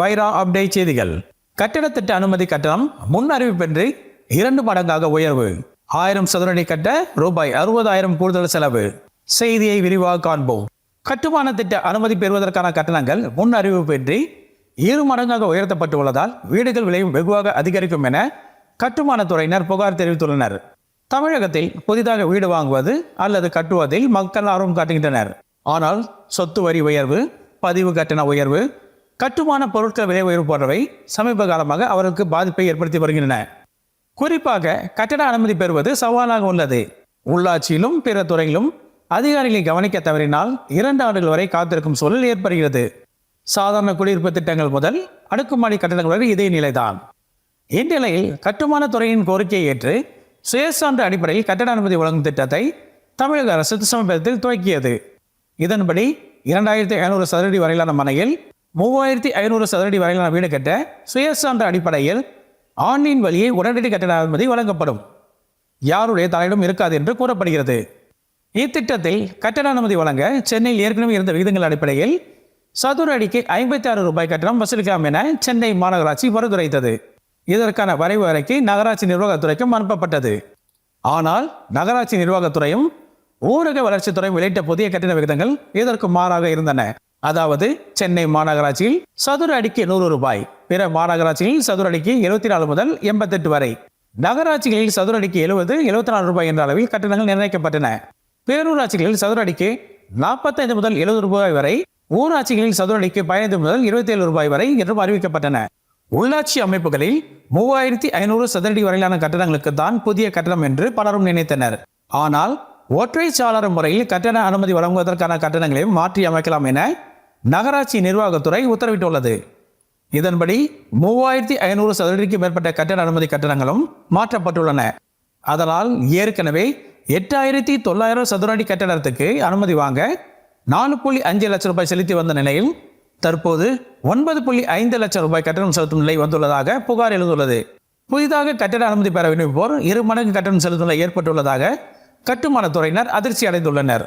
Faira update செய்திகள். கட்டட திட்ட அனுமதி கட்டணம் முன் அறிவிப்பின்றி இரண்டு மடங்காக உயர்வு. ஆயிரம் சதுரடி கட்ட ரூபாய் அறுபதாயிரம் கூடுதல் செலவு. செய்தியை விரிவாக காண்போம். கட்டுமான திட்ட அனுமதி பெறுவதற்கான கட்டணங்கள் முன் அறிவிப்பின்றி இரு மடங்காக உயர்த்தப்பட்டுள்ளதால் வீடுகள் விலையும் வெகுவாக அதிகரிக்கும் என கட்டுமானத்துறையினர் புகார் தெரிவித்துள்ளனர். தமிழகத்தில் புதிதாக வீடு வாங்குவது அல்லது கட்டுவதில் மக்கள் ஆர்வம் காட்டுகின்றனர். ஆனால் சொத்து வரி உயர்வு பதிவு கட்டண உயர்வு கட்டுமான பொருட்கள் விலை உயர்வு போன்றவை சமீப காலமாக அவருக்கு பாதிப்பை ஏற்படுத்தி வருகின்றன. குறிப்பாக கட்டட அனுமதி பெறுவது சவாலாக உள்ளது. உள்ளாட்சியிலும் பிற துறையிலும் அதிகாரிகளை கவனிக்க தவறினால் இரண்டு ஆண்டுகள் வரை காத்திருக்கும் சூழல் ஏற்படுகிறது. சாதாரண குடியிருப்பு திட்டங்கள் முதல் அடுக்குமாடி கட்டடங்கள் வரை இதே நிலைதான். இந்நிலையில் கட்டுமான துறையின் கோரிக்கையை ஏற்று சுயசான்று அடிப்படையில் கட்டட அனுமதி வழங்கும் திட்டத்தை தமிழக அரசு சமீபத்தில் துவக்கியது. இதன்படி இரண்டாயிரத்தி ஐநூறு சதுரடி வரையிலான மனையில் மூவாயிரத்தி ஐநூறு சதுரடி வரையிலான வீடு கட்ட சுயசான்ற அடிப்படையில் ஆன்லைன் வழியே உடனடி கட்டண அனுமதி வழங்கப்படும். யாருடைய தலையிடம் இருக்காது என்று கூறப்படுகிறது. இத்திட்டத்தில் கட்டட அனுமதி வழங்க சென்னையில் ஏற்கனவே இருந்த விகிதங்கள் அடிப்படையில் சதுர அடிக்கு ஐம்பத்தி ஆறு ரூபாய் கட்டணம் வசூலிக்கலாம் என சென்னை மாநகராட்சி பரிந்துரைத்தது. இதற்கான வரைவு அறிக்கை நகராட்சி நிர்வாகத்துறைக்கும் அனுப்பப்பட்டது. ஆனால் நகராட்சி நிர்வாகத்துறையும் ஊரக வளர்ச்சித்துறையும் வெளியிட்ட புதிய கட்டண விகிதங்கள் இதற்கு மாறாக இருந்தன. அதாவது சென்னை மாநகராட்சியில் சதுர அடிக்கு நூறு ரூபாய் பிற மாநகராட்சியில் சதுர அடிக்கு எழுபத்தி நாலு முதல் எண்பத்தெட்டு வரை. நகராட்சிகளில் சதுர அடிக்கு எழுபது எழுபத்தி நாலு ரூபாய் என்ற அளவில் கட்டணங்கள் நிர்ணயிக்கப்பட்டன. பேரூராட்சிகளில் சதுர அடிக்கு நாற்பத்தைந்து முதல் எழுபது ரூபாய் வரை ஊராட்சிகளில் சதுர அடிக்கு பதினைந்து முதல் இருபத்தி ஏழு ரூபாய் வரை என்றும் அறிவிக்கப்பட்டன. உள்ளாட்சி அமைப்புகளில் மூவாயிரத்தி ஐநூறு சதுரடி வரையிலான கட்டணங்களுக்கு தான் புதிய கட்டணம் என்று பலரும் நினைத்தனர். ஆனால் ஒற்றை சாளர முறையில் கட்டண அனுமதி வழங்குவதற்கான கட்டணங்களையும் மாற்றி அமைக்கலாம் என நகராட்சி நிர்வாகத்துறை உத்தரவிட்டுள்ளது. இதன்படி மூவாயிரத்தி ஐநூறு சதுரடிக்கு மேற்பட்ட கட்டண அனுமதி கட்டணங்களும் மாற்றப்பட்டுள்ளன. அதனால் ஏற்கனவே எட்டாயிரத்தி தொள்ளாயிரம் சதுரடி கட்டடத்துக்கு அனுமதி வாங்க நாலு புள்ளி அஞ்சு லட்சம் ரூபாய் செலுத்தி வந்த நிலையில் தற்போது ஒன்பது புள்ளி ஐந்து லட்சம் ரூபாய் கட்டணம் செலுத்தும் நிலை வந்துள்ளதாக புகார் எழுந்துள்ளது. புதிதாக கட்டட அனுமதி பெற விண்ணப்பிப்போர் இரு மடங்கு கட்டணம் செலுத்தும் நிலை ஏற்பட்டுள்ளதாக கட்டுமானத்துறையினர் அதிர்ச்சி அடைந்துள்ளனர்